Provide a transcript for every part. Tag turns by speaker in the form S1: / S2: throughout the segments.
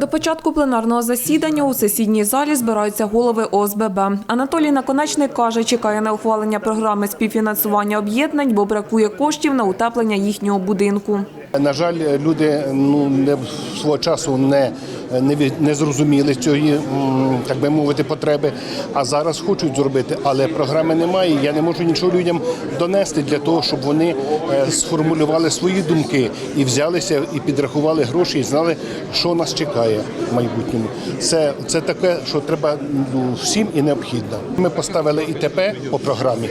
S1: До початку пленарного засідання у сесійній залі збираються голови ОСББ. Анатолій Наконечник каже, чекає на ухвалення програми співфінансування об'єднань, бо бракує коштів на утеплення їхнього будинку.
S2: На жаль, люди ну не свого часу не, не, не зрозуміли цієї, так би мовити, потреби. А зараз хочуть зробити, але програми немає. Я не можу нічого людям донести для того, щоб вони е, сформулювали свої думки і взялися і підрахували гроші, і знали, що нас чекає в майбутньому. Це, це таке, що треба ну, всім і необхідно. Ми поставили ІТП по програмі.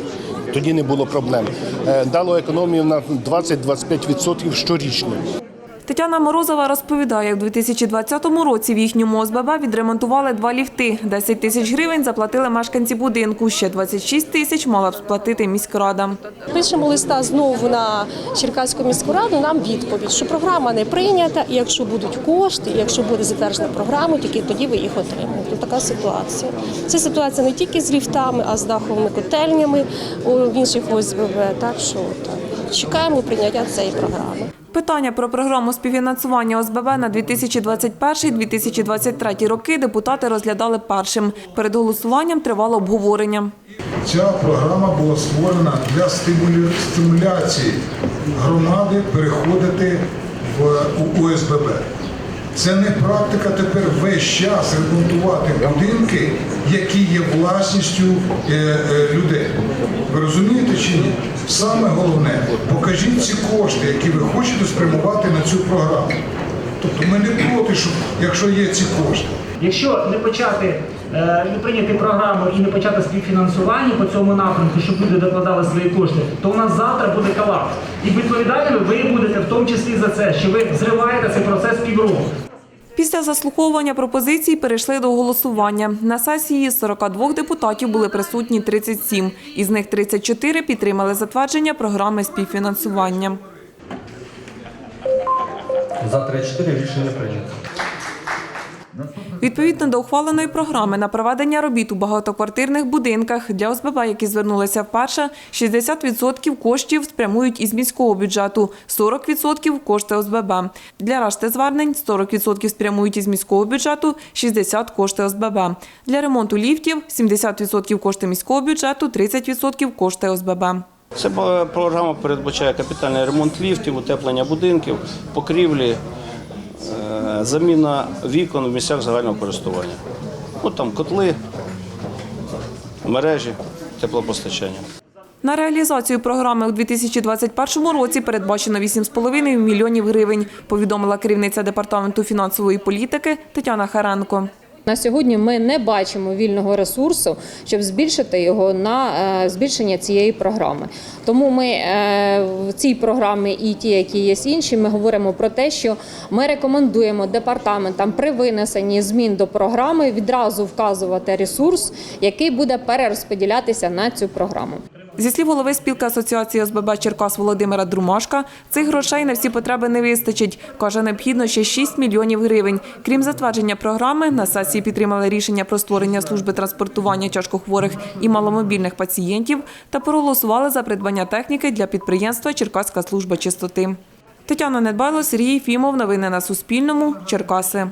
S2: Тоді не було проблем. Е, Дало економію на 20-25% щорічно.
S1: Тетяна Морозова розповідає, в 2020 році в їхньому ОСББ відремонтували два ліфти. 10 тисяч гривень заплатили мешканці будинку, ще 26 тисяч мала б сплатити міськрада.
S3: Пишемо листа знову на Черкаську міську раду. Нам відповідь, що програма не прийнята, і якщо будуть кошти, якщо буде затверджена програма, тільки тоді ви їх отримаєте. Така ситуація. Це ситуація не тільки з ліфтами, а з даховими котельнями в інших ОСББ. Так що так. чекаємо прийняття цієї програми.
S1: Питання про програму співфінансування ОСББ на 2021-2023 роки депутати розглядали першим. Перед голосуванням тривало обговорення.
S4: Ця програма була створена для стимуляції громади переходити в ОСББ. Це не практика тепер весь час ремонтувати будинки, які є власністю е, е, людей. Ви розумієте чи ні? Саме головне, покажіть ці кошти, які ви хочете спрямувати на цю програму. Тобто ми не проти, що якщо є ці кошти.
S5: Якщо не почати не прийняти програму і не почати співфінансування по цьому напрямку, щоб люди докладали свої кошти, то у нас завтра буде колапс. І відповідальними ви будете в тому числі за це, що ви зриваєте цей процес півроку.
S1: Після заслуховування пропозицій перейшли до голосування. На сесії з 42 депутатів були присутні 37. Із них 34 підтримали затвердження програми співфінансування.
S6: За 3-4 рішення прийнято.
S1: Відповідно до ухваленої програми на проведення робіт у багатоквартирних будинках для ОСББ, які звернулися вперше, 60% коштів спрямують із міського бюджету, 40% – кошти ОСББ. Для решти звернень 40% спрямують із міського бюджету, 60% – кошти ОСББ. Для ремонту ліфтів 70% – кошти міського бюджету, 30% – кошти ОСББ.
S7: Ця програма передбачає капітальний ремонт ліфтів, утеплення будинків, покрівлі, заміна вікон в місцях загального користування. Ну, там котли, мережі, теплопостачання.
S1: На реалізацію програми у 2021 році передбачено 8,5 мільйонів гривень, повідомила керівниця департаменту фінансової політики Тетяна Харенко.
S8: На сьогодні ми не бачимо вільного ресурсу, щоб збільшити його на е, збільшення цієї програми. Тому ми е, в цій програмі і ті, які є інші, ми говоримо про те, що ми рекомендуємо департаментам при винесенні змін до програми відразу вказувати ресурс, який буде перерозподілятися на цю програму.
S1: Зі слів голови спілки асоціації ОСББ Черкас Володимира Друмашка, цих грошей на всі потреби не вистачить. Каже, необхідно ще 6 мільйонів гривень. Крім затвердження програми, на сесії підтримали рішення про створення служби транспортування тяжкохворих і маломобільних пацієнтів та проголосували за придбання техніки для підприємства Черкаська служба чистоти. Тетяна Недбайло, Сергій Фімов. Новини на Суспільному. Черкаси.